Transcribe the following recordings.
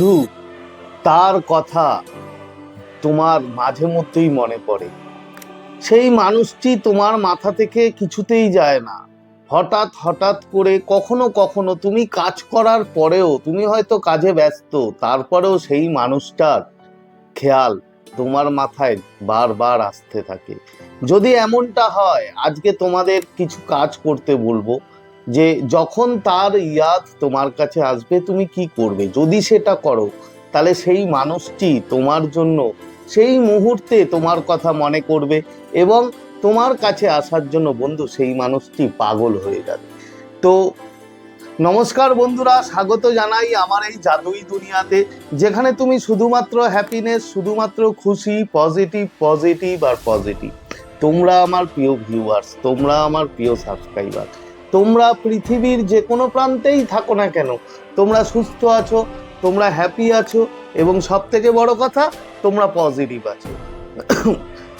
বন্ধু, তার কথা তোমার মাঝে মধ্যেই মনে পড়ে। সেই মানুষটি তোমার মাথা থেকে কিছুতেই যায় না। হঠাৎ হঠাৎ করে কখনো কখনো তুমি কাজ করার পরেও তুমি হয়তো কাজে ব্যস্ত, তারপরেও সেই মানুষটার খেয়াল তোমার মাথায় বারবার আসতে থাকে। যদি এমনটা হয়, আজকে তোমাদের কিছু কাজ করতে বলব। যে যখন তার ইয়াদ তোমার কাছে আসবে, তুমি কি করবে? যদি সেটা করো, তাহলে সেই মানুষটি তোমার জন্য সেই মুহূর্তে তোমার কথা মনে করবে এবং তোমার কাছে আসার জন্য বন্ধু সেই মানুষটি পাগল হয়ে যাবে। তো নমস্কার বন্ধুরা, স্বাগত জানাই আমার এই জাদুই দুনিয়াতে, যেখানে তুমি শুধুমাত্র হ্যাপিনেস শুধুমাত্র খুশি পজিটিভ পজিটিভ আর পজিটিভ তোমরা আমার প্রিয় ভিউয়ার্স তোমরা আমার প্রিয় সাবস্ক্রাইবার তোমরা পৃথিবীর যে কোনো প্রান্তেই থাকো না কেন, তোমরা সুস্থ আছো, তোমরা হ্যাপি আছো এবং সব থেকে বড় কথা, তোমরা পজিটিভ আছো।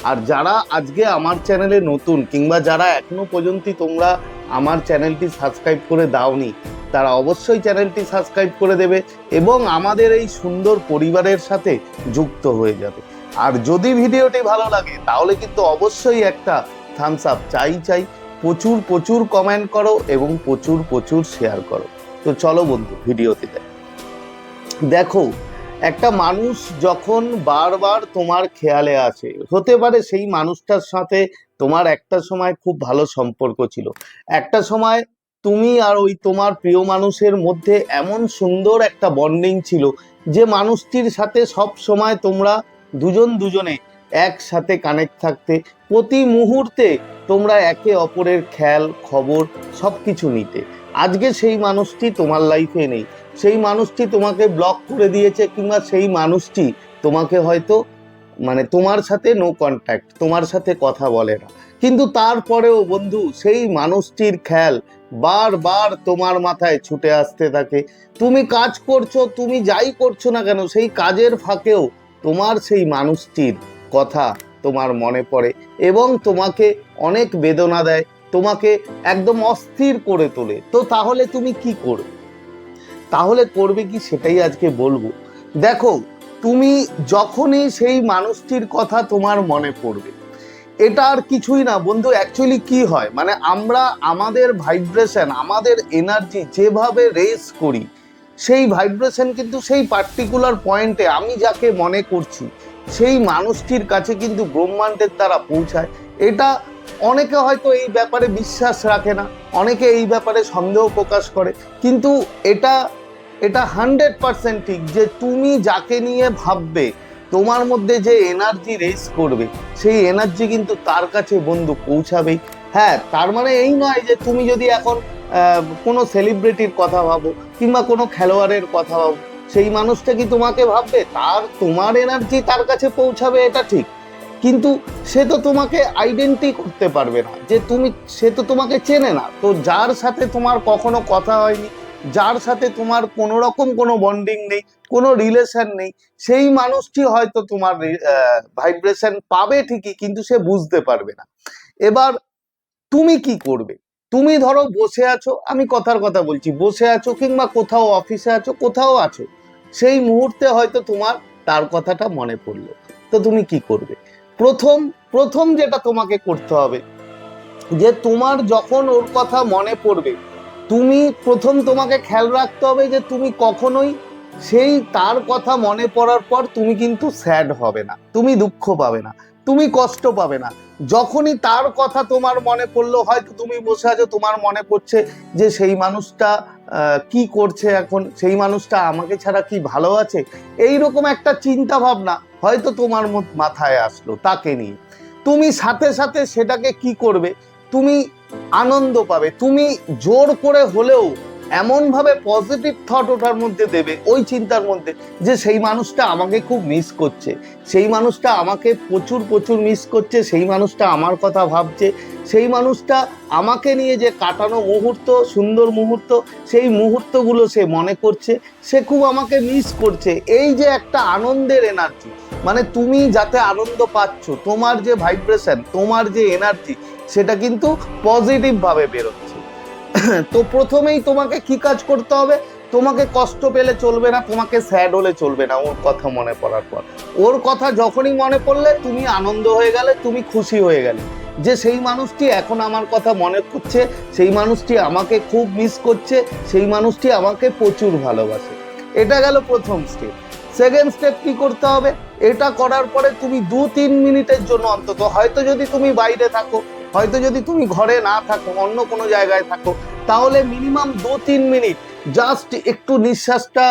আর যারা আজকে আমার চ্যানেলে নতুন কিংবা যারা এখনও পর্যন্ত তোমরা আমার চ্যানেলটি সাবস্ক্রাইব করে দাওনি, তারা অবশ্যই চ্যানেলটি সাবস্ক্রাইব করে দেবে এবং আমাদের এই সুন্দর পরিবারের সাথে যুক্ত হয়ে যাবে। আর যদি ভিডিওটি ভালো লাগে, তাহলে কিন্তু অবশ্যই একটা থামস আপ চাই চাই প্রচুর প্রচুর কমেন্ট করো এবং প্রচুর প্রচুর শেয়ার করো। তো চলো বন্ধু, ভিডিওতে দেখো, একটা মানুষ যখন বারবার তোমার খেয়ালে আসে হতে পারে সেই মানুষটার সাথে তোমার একটা সময় খুব ভালো সম্পর্ক ছিল। একটা সময় তুমি আর ওই তোমার প্রিয় মানুষের মধ্যে এমন সুন্দর একটা বন্ডিং ছিল যে মানুষটির সাথে সব সময় তোমরা দুজন দুজনে একসাথে কানেক্ট থাকতে প্রতি মুহূর্তে তোমরা একে অপরের খেয়াল, খবর সব কিছু নিতে। আজকে সেই মানুষটি তোমার লাইফে নেই। সেই মানুষটি তোমাকে ব্লক করে দিয়েছে কিংবা সেই মানুষটি তোমাকে হয়তো মানে তোমার সাথে নো কন্ট্যাক্ট তোমার সাথে কথা বলে না। কিন্তু তারপরেও বন্ধু, সেই মানুষটির খেয়াল বারবার তোমার মাথায় ছুটে আসতে থাকে। তুমি কাজ করছ, তুমি যাই করছ না কেন, সেই কাজের ফাঁকেও তোমার সেই মানুষটির কথা তোমার মনে পড়ে এবং তোমাকে অনেক বেদনা দেয়, তোমাকে একদম অস্থির করে তোলে। তো তাহলে তুমি কি করবে? তাহলে করবে কি সেটাই আজকে বলব। দেখো, তুমি যখনই সেই মানুষটির কথা তোমার মনে পড়বে, এটা আর কিছুই না। বন্ধু অ্যাকচুয়ালি কি হয়? মানে আমরা আমাদের ভাইব্রেশন আমাদের এনার্জি যেভাবে রেস করি, সেই ভাইব্রেশন কিন্তু সেই পার্টিকুলার পয়েন্টে আমি যাকে মনে করছি সেই মানুষটির কাছে কিন্তু ব্রহ্মাণ্ডের দ্বারা পৌঁছায়। এটা অনেকে হয়তো এই ব্যাপারে বিশ্বাস রাখে না, অনেকে এই ব্যাপারে সন্দেহ প্রকাশ করে। কিন্তু এটা এটা হান্ড্রেড পার্সেন্ট ঠিক যে তুমি যাকে নিয়ে ভাববে, তোমার মধ্যে যে এনার্জি রেস করবে, সেই এনার্জি কিন্তু তার কাছে বন্ধু পৌঁছাবেই। হ্যাঁ তার মানে এই নয় যে তুমি যদি এখন কোনো সেলিব্রিটির কথা ভাবো কিংবা কোনো খেলোয়াড়ের কথা ভাবো সেই মানুষটা কি তোমাকে ভাববে? তার, তোমার এনার্জি তার কাছে পৌঁছাবে, এটা ঠিক। কিন্তু সে তো তোমাকে আইডেন্টি করতে পারবে না। যে তুমি, সে তো তোমাকে চেনে না। তো যার সাথে তোমার কখনো কথা হয়নি, যার সাথে তোমার কোনো রকম কোনো বন্ডিং নেই, কোনো রিলেশন নেই, সেই মানুষটি হয়তো তোমার ভাইব্রেশন পাবে ঠিকই, কিন্তু সে বুঝতে পারবে না। এবার তুমি কি করবে? তুমি ধরো বসে আছো, আমি কথার কথা বলছি। বসে আছো কিংবা কোথাও অফিসে আছো, কোথাও আছো সেই মুহূর্তে হয়তো তোমার তার কথাটা মনে পড়ল। তো তুমি কি করবে? প্রথম প্রথম যেটা তোমাকে করতে হবে, যে তোমার যখন ওর কথা মনে পড়বে, তুমি প্রথম তোমাকে খেয়াল রাখতে হবে যে তুমি কখনোই সেই তার কথা মনে পড়ার পর তুমি কিন্তু স্যাড হবে না, তুমি দুঃখ পাবে না। তুমি কষ্ট পাবে না। যখনই তার কথা তোমার মনে পড়ল, হয়তো তুমি বসে আছো, তোমার মনে পড়ছে যে সেই মানুষটা কি করছে এখন, সেই মানুষটা আমাকে ছাড়া কি ভালো আছে? এই রকম একটা চিন্তা ভাবনা হয়তো তোমার মাথায় আসলো তাকে নিয়ে। তুমি সাথে সাথে সেটাকে কি করবে? তুমি আনন্দ পাবে। তুমি জোর করে হলেও এমনভাবে পজিটিভ থট ওটার মধ্যে দেবে, ওই চিন্তার মধ্যে যে সেই মানুষটা আমাকে খুব মিস করছে। সেই মানুষটা আমাকে প্রচুর প্রচুর মিস করছে, সেই মানুষটা আমার কথা ভাবছে, সেই মানুষটা আমাকে নিয়ে যে কাটানো মুহূর্ত, সুন্দর মুহূর্ত, সেই মুহূর্তগুলো সে মনে করছে, সে খুব আমাকে মিস করছে। এই যে একটা আনন্দের এনার্জি মানে তুমি যাতে আনন্দ পাচ্ছ, তোমার যে ভাইব্রেশন তোমার যে এনার্জি সেটা কিন্তু পজিটিভভাবে বেরোচ্ছে। তো প্রথমেই তোমাকে কি কাজ করতে হবে? তোমাকে কষ্ট পেলে চলবে না, তোমাকে স্যাড হলে চলবে না, ওর কথা মনে পড়ার পর। ওর কথা যখনই মনে পড়লে তুমি আনন্দ হয়ে গেলে, তুমি খুশি হয়ে গেলে। যে সেই মানুষটি এখন আমার কথা মনে করছে, সেই মানুষটি আমাকে খুব মিস করছে, সেই মানুষটি আমাকে প্রচুর ভালোবাসে। এটা গেল প্রথম স্টেপ সেকেন্ড স্টেপ কি করতে হবে? এটা করার পরে তুমি দু তিন মিনিটের জন্য অন্তত, হয়তো যদি তুমি বাইরে থাকো, হয়তো যদি তুমি ঘরে না থাকো, অন্য কোনো জায়গায় থাকো তাহলে মিনিমাম দু তিন মিনিট জাস্ট একটু নিঃশ্বাসটা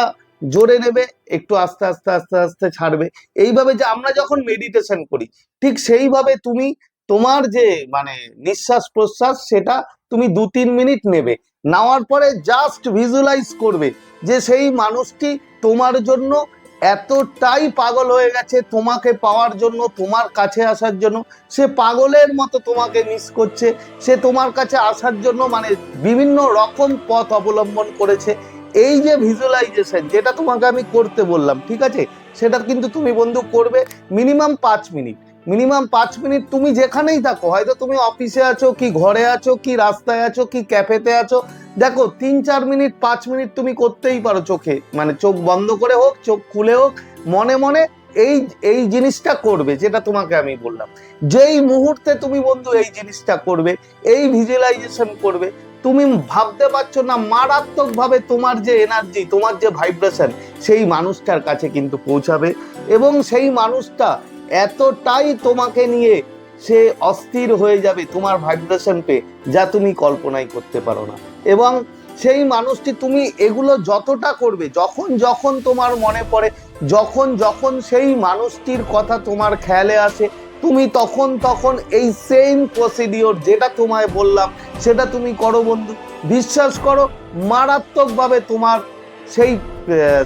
জোরে নেবে, একটু আস্তে আস্তে আস্তে আস্তে ছাড়বে। এইভাবে যে আমরা যখন মেডিটেশন করি, ঠিক সেইভাবে তুমি তোমার যে মানে নিঃশ্বাস প্রশ্বাস, সেটা তুমি দু তিন মিনিট নেবে। নেওয়ার পরে জাস্ট ভিজুয়ালাইজ করবে যে সেই মানুষটি তোমার জন্য এতটাই পাগল হয়ে গেছে তোমাকে পাওয়ার জন্য, তোমার কাছে আসার জন্য। সে পাগলের মতো তোমাকে মিস করছে। সে তোমার কাছে আসার জন্য মানে বিভিন্ন রকম পথ অবলম্বন করেছে। এই যে ভিজুয়ালাইজেশন যেটা তোমাকে আমি করতে বললাম, ঠিক আছে? সেটা কিন্তু তুমি বন্ধু করবে মিনিমাম পাঁচ মিনিট মিনিমাম পাঁচ মিনিট তুমি যেখানেই থাকো, হয়তো তুমি অফিসে আছো কি ঘরে আছো, কি রাস্তায় আছো, কি ক্যাফেতে আছো, দেখো তিন চার মিনিট, পাঁচ মিনিট তুমি করতেই পারো চোখে মানে চোখ বন্ধ করে হোক, চোখ খুলে হোক, মনে মনে এই এই জিনিসটা করবে, যেটা তোমাকে আমি বললাম। যেই মুহূর্তে তুমি বন্ধু এই জিনিসটা করবে, এই ভিজুয়ালাইজেশন করবে, তুমি ভাবতে পারছ না, মারাত্মকভাবে তোমার যে এনার্জি তোমার যে ভাইব্রেশন সেই মানুষটার কাছে কিন্তু পৌঁছাবে এবং সেই মানুষটা এতটাই তোমাকে নিয়ে সে অস্থির হয়ে যাবে তোমার ভাইব্রেশন পেয়ে যা তুমি কল্পনাই করতে পারো না। এবং সেই মানুষটি তুমি এগুলো যতটা করবে, যখন যখন তোমার মনে পড়ে, যখন যখন সেই মানুষটির কথা তোমার খেয়ালে আসে, তুমি তখন তখন এই সেম প্রসিডিওর যেটা তোমায় বললাম, সেটা তুমি করো বন্ধু। বিশ্বাস করো, মারাত্মকভাবে তোমার সেই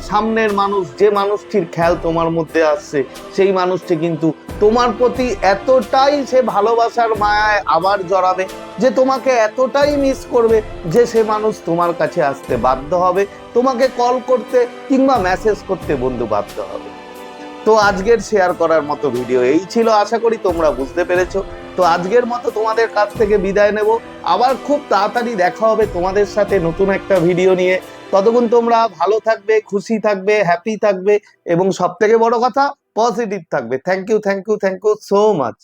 সামনের মানুষ, যে মানুষটির খেয়াল তোমার মধ্যে আসছে, সেই মানুষটি কিন্তু তোমার প্রতি এতটাই সে ভালোবাসার মায়ায় আবার জড়াবে, যে তোমাকে এতটাই মিস করবে, যে সে মানুষ তোমার কাছে আসতে বাধ্য হবে, তোমাকে কল করতে কিংবা মেসেজ করতে বন্ধু বাধ্য হবে। তো আজকের শেয়ার করার মতো ভিডিও এই ছিল, আশা করি তোমরা বুঝতে পেরেছ। তো আজকের মতো তোমাদের কাছ থেকে বিদায় নেব। আবার খুব তাড়াতাড়ি দেখা হবে তোমাদের সাথে নতুন একটা ভিডিও নিয়ে। ততক্ষণ তোমরা ভালো থাকবে, খুশি থাকবে হ্যাপি থাকবে এবং সব থেকে বড় কথা পজিটিভ থাকবে। Thank you thank you thank you so much